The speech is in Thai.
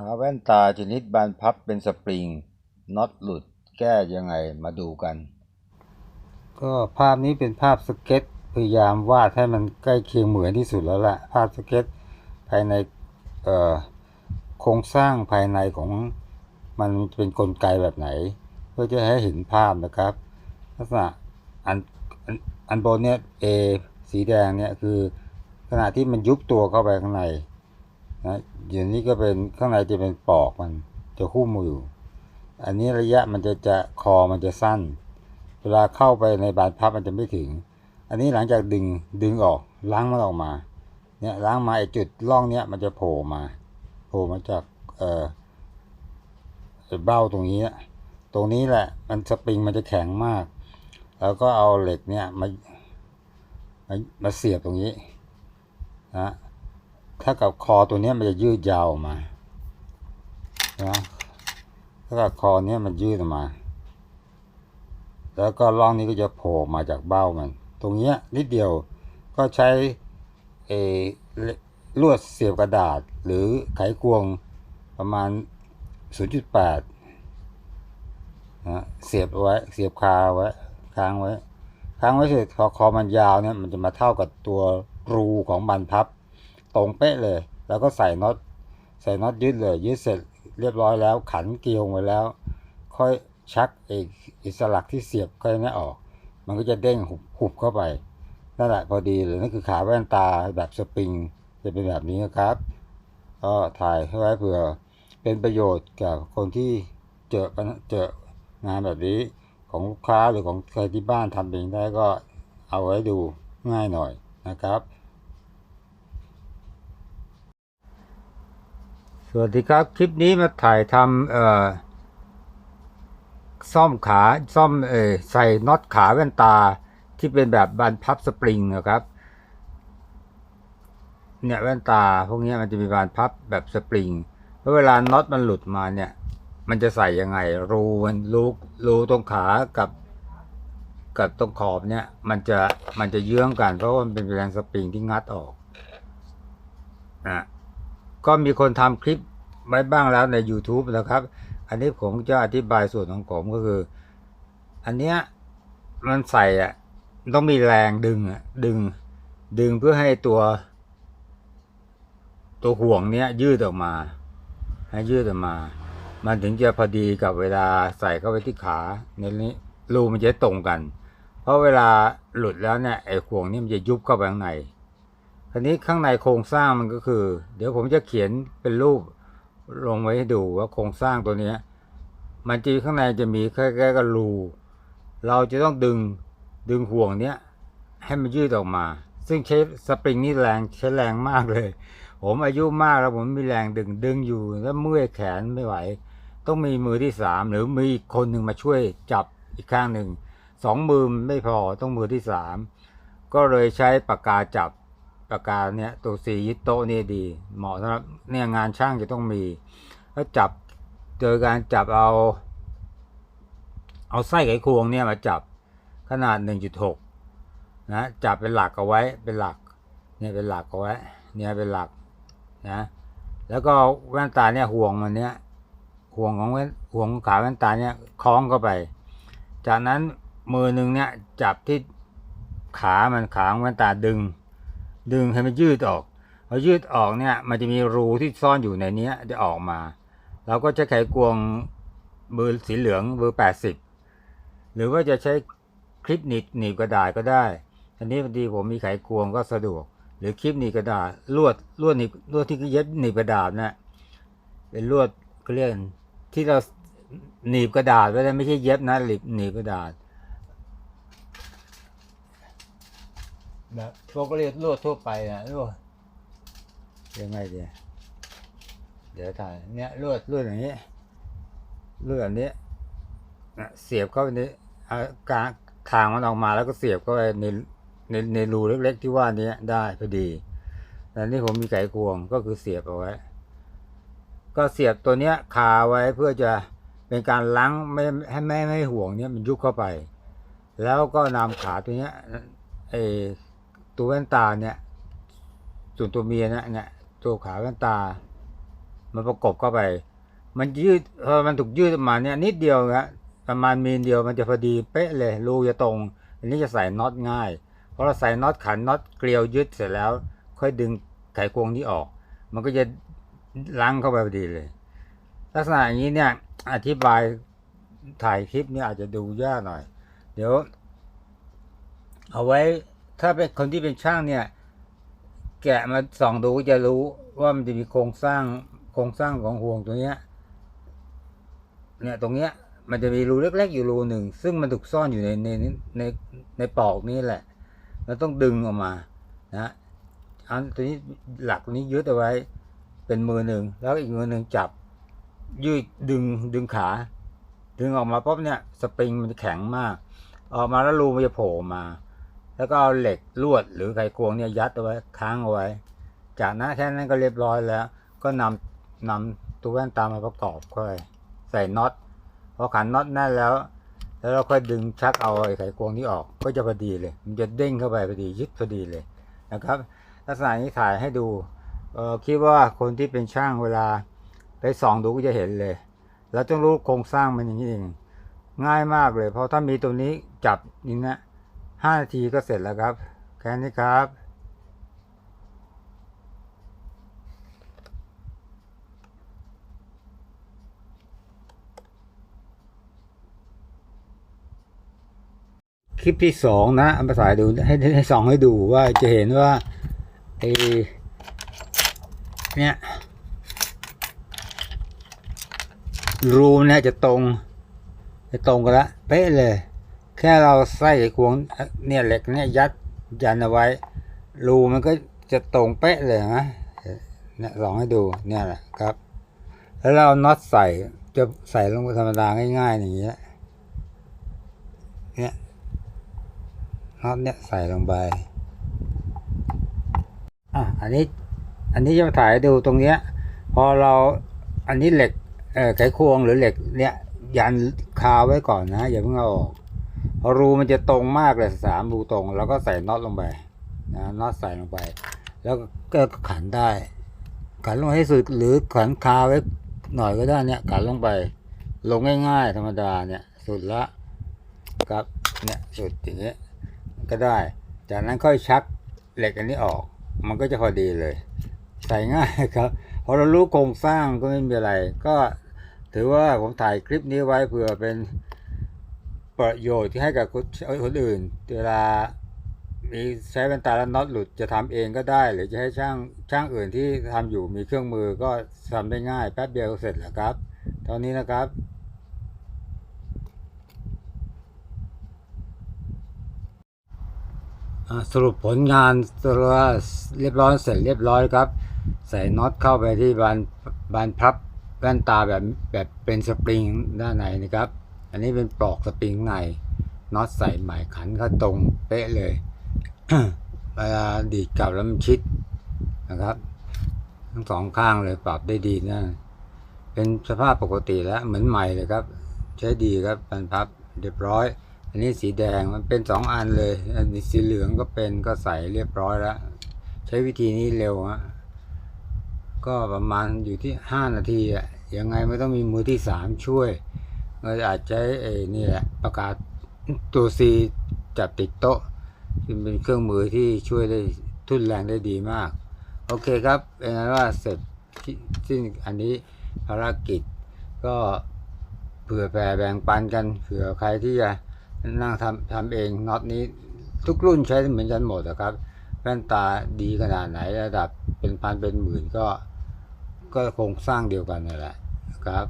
ขาแว่นตาชนิดบานพับเป็นสปริงน็อตหลุดแก้ยังไงมาดูกัน ก็ภาพนี้เป็นภาพสเก็ตพยายามวาดให้มันใกล้เคียงเหมือนที่สุดแล้วล่ะ ภาพสเก็ตภายในโครงสร้างภายในของมันเป็นกลไกแบบไหน เพื่อจะให้เห็นภาพนะครับ ลักษณะอันอันบนเนี้ย A สีแดงเนี่ยคือขณะที่มันยุบตัวเข้าไปข้างใน นะอย่างนี้ก็เป็นข้างในจะเป็นปอกมันจะหุ้มอยู่ อันนี้ระยะมันจะจะคอมันจะสั้น เวลาเข้าไปในบานพับมันจะไม่ถึง อันนี้หลังจากดึงดึงออกล้างมันออกมาเนี่ยล้างมาไอจุดร่องเนี้ยมันจะโผล่มาโผล่มาจากเอ่อเบ้าตรงนี้นะตรงนี้แหละ มันสปริงมันจะแข็งมาก แล้วก็เอาเหล็กเนี่ยมามาเสียบตรงนี้นะ ถ้ากับคอตัวนี้มันจะยืดยาวออกมานะถ้ากับคอเนี้ยมันยืดออกมา แล้วก็ร่องนี้ก็จะโผล่มาจากเบ้ามัน ตรงเนี้ยนิดเดียวก็ใช้เออลวดเสียบกระดาษหรือไขควงประมาณ 0.8นะเสียบไว้เสียบคาไว้ค้างไว้ค้างไว้เสร็จพอคอมันยาวเนี่ยมันจะมาเท่ากับตัวรูของบานพับ ตรงเป๊ะเลย แล้วก็ใส่น็อตใส่น็อตยึดเลยยึดเสร็จเรียบร้อยแล้ว ขันเกลียวไว้แล้ว ค่อยชักเอกอิสลักที่เสียบค่อยนี้ออก มันก็จะเด้งหุบหุบเข้าไปนั่นแหละพอดีเลยนั่นคือขาแว่นตาแบบสปริงจะเป็นแบบนี้นะครับก็ถ่ายไว้เผื่อเป็นประโยชน์กับคนที่เจอเจองานแบบนี้ของลูกค้าหรือของใครที่บ้านทำเองได้ก็เอาไว้ดูง่ายหน่อยนะครับ สวัสดีครับ คลิปนี้มาถ่ายทำเอ่อซ่อมขาซ่อมเออใส่น็อตขาแว่นตาที่เป็นแบบบานพับสปริงนะครับ เนี่ยแว่นตาพวกนี้มันจะมีบานพับแบบสปริงเพราะเวลาน็อตมันหลุดมาเนี่ย มันจะใส่ยังไง รูมันรูรูตรงขากับกับตรงขอบเนี่ย มันจะมันจะเยื้องกันเพราะว่ามันเป็นแรงสปริงที่งัดออกนะ ก็มีคนทำคลิปไว้บ้างแล้วใน YouTube นะครับ อันนี้ผมจะอธิบายส่วนของผมก็คือ อันเนี้ยมันใส่อะต้องมีแรงดึงอะดึง ดึงเพื่อให้ตัว ตัวห่วงเนี้ยยืดออกมา ให้ยืดออกมา มันถึงจะพอดีกับเวลาใส่เข้าไปที่ขาในนี้รูมันจะตรงกัน เพราะเวลาหลุดแล้วเนี่ยไอ้ห่วงนี่มันจะยุบเข้าไปข้างใน ทีนี้ข้างในโครงสร้างมันก็คือ เดี๋ยวผมจะเขียนเป็นรูปลงไว้ให้ดูว่าโครงสร้างตัวเนี้ย มันจะข้างในจะมีแค่แค่กระรูเราจะต้องดึงดึงห่วงเนี้ยให้มันยืดออกมา ซึ่งใช้สปริงนี่แรงใช้แรงมากเลย ผมอายุมากแล้วผมมีแรงดึงดึงอยู่แล้วเมื่อยแขนไม่ไหว ต้องมีมือที่สามหรือมีคนหนึ่งมาช่วยจับอีกข้างหนึ่งสองมือไม่พอต้องมือที่สามก็เลยใช้ปากกาจับ ปากกาเนี่ยตัวสียึดโต๊ะนี่ดี เหมาะสำหรับเนี่ยงานช่างจะต้องมี แล้วจับโดยการจับเอา เอาไส้ไขควงเนี่ยมาจับขนาด 1.6 นะจับเป็นหลักเอาไว้เป็นหลักเนี่ยเป็นหลักเอาไว้เนี่ยเป็นหลักนะแล้วก็แว่นตาเนี่ยห่วงมันเนี่ยห่วงของแว่นห่วงขาแว่นตาเนี่ยคล้องเข้าไป จากนั้นมือหนึ่งเนี่ยจับที่ขามันขางแว่นตาดึง ดึงให้มันยืดออกพอยืดออกเนี่ย มันจะมีรูที่ซ่อนอยู่ในเนี้ยจะออกมาเราก็จะไขควงเบอร์สีเหลืองเบอร์แปดสิบหรือว่าจะใช้คลิปหนีบหนีบกระดาษก็ได้อันนี้พอดีผมมีไขควงก็สะดวก หรือคลิปหนีบกระดาษลวดลวดหนีบลวดที่เย็บหนีบกระดาษนะเป็นลวดเขาเรียกที่เราหนีบกระดาษไว้ได้ไม่ใช่เย็บนะหนีบหนีบกระดาษ แบบพวกก็เรียกลวดทั่วไปนะลวดยังไงดีเดี๋ยวถ่ายเนี่ยลวดลวดอย่างนี้ลวดแบบนี้นะเสียบเข้าไปในเอากลางทางมันออกมาแล้วก็เสียบเข้าไปในในในรูเล็ก ๆ ที่ว่านี้ได้พอดีแต่นี่ผมมีไขควงก็คือเสียบเอาไว้ ก็เสียบตัวเนี้ยคาไว้เพื่อจะเป็นการล้างไม่ให้ไม่ไม่ให้ห่วงเนี้ยมันยุบเข้าไป แล้วก็นำขาตัวเนี้ยไอ ตัวแว่นตาเนี่ย ส่วนตัวเมียนะเนี่ยตัวขาแว่นตา มันประกบเข้าไป มันยืดพอมันถูกยืดมาเนี่ย นิดเดียวนะประมาณมีนเดียวมันจะพอดีเป๊ะเลยรูจะตรง อันนี้จะใส่น็อตง่ายเพอเราใส่น็อตขันน็อตเกลียวยึดเสร็จแล้ว ค่อยดึงไขควงนี้ออก มันก็จะล้างเข้าไปพอดีเลย ลักษณะอย่างนี้เนี่ยอธิบายถ่ายคลิปเนี่ยอาจจะดูยากหน่อย เดี๋ยว เอาไว้ ถ้าเป็นคนที่เป็นช่างเนี่ย แกะมาส่องดูก็จะรู้ว่ามันจะมีโครงสร้างโครงสร้างของห่วงตัวเนี้ย เนี่ยตรงเนี้ย มันจะมีรูเล็ก ๆ อยู่รูหนึ่งซึ่งมันถูกซ่อนอยู่ในในในในปอกนี้แหละเราต้องดึงออกมา นะอันตัวนี้หลักนี้ยึดเอาไว้ เป็นมือหนึ่งแล้วอีกมือหนึ่งจับ ยืดดึงดึงขา ดึงออกมาปุ๊บเนี่ย สปริงมันจะแข็งมาก ออกมาแล้วรูมันจะโผล่มา แล้วก็เอาเหล็กลวดหรือไขควงเนี่ยยัดเอาไว้ค้างเอาไว้ จากนั้นแค่นั้นก็เรียบร้อยแล้ว ก็นำนำตัวแว่นตามาประกอบค่อยใส่น็อตพอขันน็อตแน่นแล้ว แล้วเราค่อยดึงชักเอาไอ้ไขควงนี้ออกก็จะพอดีเลย มันจะเด้งเข้าไปพอดียึดพอดีเลยนะครับ ลักษณะนี้ถ่ายให้ดูเออคิดว่าคนที่เป็นช่างเวลาไปส่องดูก็จะเห็นเลยเราต้องรู้โครงสร้างมันอย่างนี้เองง่ายมากเลย เพราะถ้ามีตัวนี้จับนี่นะ ห้านาทีก็เสร็จแล้วครับ แค่นี้ครับ คลิปที่สองนะเอามาถ่าดูให้ให้สองให้ดูว่าจะเห็นว่าไอเนี่ยรูเนี่ยจะตรง จะตรงกันละเป๊ะเลย แค่เราใส่ไอ้ควงเนี่ยเหล็กเนี่ยยัดยันเอาไว้ รูมันก็จะตรงเป๊ะเลยนะเนี่ยลองให้ดูเนี่ยแหละครับ แล้วเราน็อตใส่จะใส่ลงธรรมดาง่ายๆอย่างเงี้ยเนี่ยน็อตเนี่ยใส่ลงไปอะอันนี้อันนี้จะถ่ายดูตรงเนี้ย พอเราอันนี้เหล็กเอ่อไขควงหรือเหล็กเนี่ยยันคาไว้ก่อนนะอย่าเพิ่งเอาออก รูมันจะตรงมากเลยสามรูตรง แล้วก็ใส่น็อตลงไปนะน็อตใส่ลงไป แล้วก็ขันได้ ขันลงให้สุดหรือขันคาไว้หน่อยก็ได้เนี่ยขันลงไป ลงง่าย ๆ ธรรมดาเนี่ยสุดละครับเนี่ยสุดอย่างเงี้ยก็ได้ จากนั้นค่อยชักเหล็กอันนี้ออก มันก็จะพอดีเลย ใส่ง่ายครับพอเรารู้โครงสร้างก็ไม่มีอะไร ก็ถือว่าผมถ่ายคลิปนี้ไว้เผื่อเป็น ประโยชน์ที่ให้กับคนคนอื่น เวลามีใช้แว่นตาแล้วน็อตหลุดจะทำเองก็ได้ หรือจะให้ช่างช่างอื่นที่ทำอยู่มีเครื่องมือก็ทำได้ง่ายแป๊บเดียวเสร็จแล้วครับ เท่านี้นะครับสรุปผลงานตัวเรียบร้อยเสร็จเรียบร้อยครับ ใส่น็อตเข้าไปที่บานบานพับแว่นตาแบบแบบเป็นสปริงด้านในนะครับ อันนี้เป็นปลอกสปริงในน็อตใส่ใหม่ขันเขาตรงเป๊ะเลยเวลาดีดกลับแล้วมันชิดนะครับ ทั้งสองข้างเลยปรับได้ดีนะ เป็นสภาพปกติแล้วเหมือนใหม่เลยครับ ใช้ดีครับบานพับเรียบร้อย อันนี้สีแดงมันเป็นสองอันเลย อันนี้สีเหลืองก็เป็นก็ใส่เรียบร้อยแล้ว ใช้วิธีนี้เร็วฮะก็ประมาณอยู่ที่ห้านาทีอะยังไงไม่ต้องมีมือที่สามช่วย เราอาจใช้ไอ้นี่แหละประกาศตัวซีจับติดโต๊ะซึ่งเป็นเครื่องมือที่ช่วยได้ทุนแรงได้ดีมาก โอเคครับเป็นไงว่าเสร็จที่สิ้นอันนี้ภารกิจ ก็เผื่อแผ่แบ่งปันกันเผื่อใครที่จะนั่งทำทำเองน็อตนี้ทุกรุ่นใช้เหมือนกันหมดนะครับแว่นตาดีขนาดไหนระดับเป็นพันเป็นหมื่นก็ ก็โครงสร้างเดียวกันนั่นแหละครับ